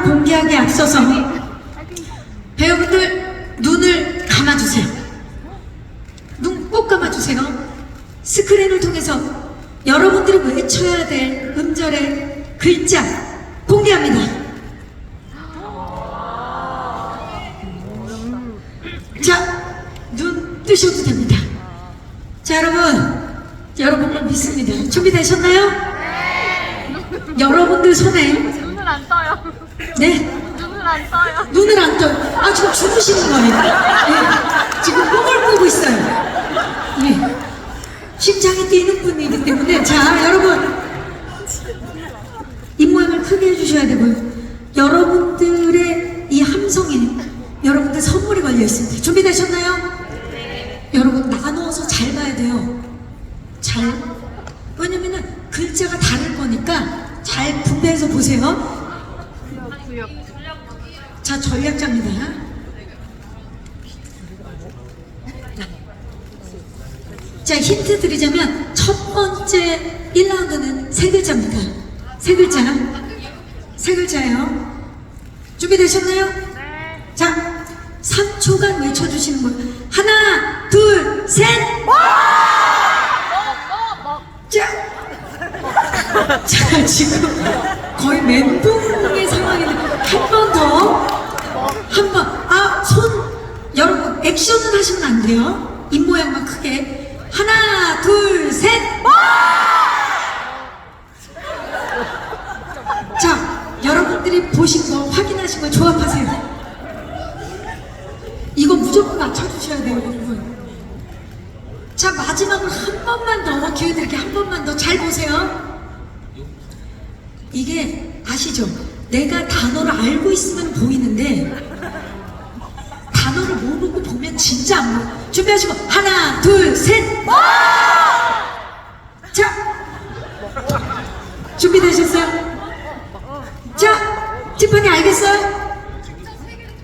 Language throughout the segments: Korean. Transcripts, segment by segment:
단어를 공개하기에 앞서서 배우분들 눈을 감아주세요. 눈 꼭 감아주세요. 스크린을 통해서 여러분들이 외쳐야 될 음절의 글자 공개합니다. 자, 눈 뜨셔도 됩니다. 자, 여러분, 여러분만 믿습니다. 준비되셨나요? 여러분들 손에 눈을 안 떠요. 네 눈을 안 떠요. 눈을 안 떠요. 아 지금 주무시는 거예요. 예, 지금 꿈을 꾸고 있어요. 예, 심장이 뛰는 분이기 때문에 자 여러분 입 모양을 크게 해주셔야 되고요. 여러분들의 이 함성에 여러분들 선물이 걸려 있습니다. 준비되셨나요? 여러분 나누어서 잘 봐야 돼요. 잘. 왜냐면은 글자가 다를 거니까 잘 분배해서 보세요. 자, 전략자입니다. 자, 힌트 드리자면 첫 번째 1라운드는 세 글자입니다. 세 글자. 세 글자예요. 준비되셨나요? 네. 자, 3초간 외쳐주시는 거예요. 하나, 둘, 셋! 먹, 먹. 자! 자, 지금 거의 멘붕의 상황인데, 한 번 더. 한 번. 아, 손. 여러분, 액션은 하시면 안 돼요. 입 모양만 크게. 하나, 둘, 셋! 자, 여러분들이 보신 거, 확인하신 거 조합하세요. 이거 무조건 맞춰주셔야 돼요, 여러분. 자, 마지막으로 한 번만 더 기회 드릴게요. 한 번만 더 잘 보세요. 이게 아시죠? 내가 단어를 알고 있으면 보이는데 단어를 모르고 보면 진짜 안 보여. 준비하시고 하나, 둘, 셋. 자, 준비되셨어요? 자, 티파니 알겠어요?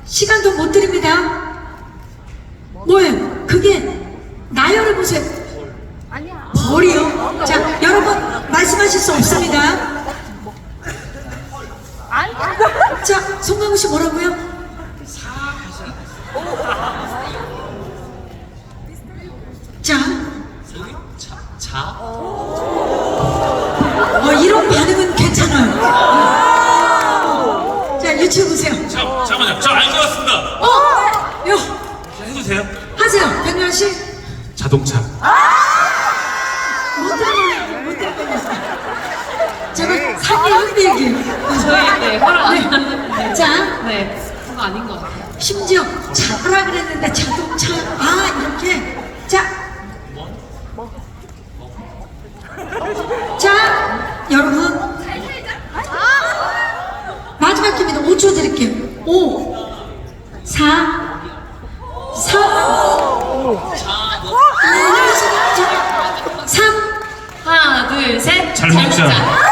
시간 더못 드립니다. 뭐예요? 그게 나열해 보세요. 아니야. 벌이요. 자, 여러분 말씀하실 수 없습니다. 자, 송강호 씨 뭐라고요? 자, 자, 자? 어, 이런 반응은 괜찮아요. 자, 유치해 보세요. 자, 잠깐만요. 저 알 것 같습니다. 어, 요 해도 돼요? 하세요, 백년 씨. 자동차. 못 들어요, 못 들어요. 제가 상의 한비에게. 저희 네, 허락 안 네. 자, 네, 그거 아닌 것 같아요. 심지어 차라 그랬는데 자동차 아 이렇게 자. 자, 여러분. 마지막 기회입니다. 5초 드릴게요. 5, 4, 3, 3, 하나, 둘, 셋. 잘 먹자.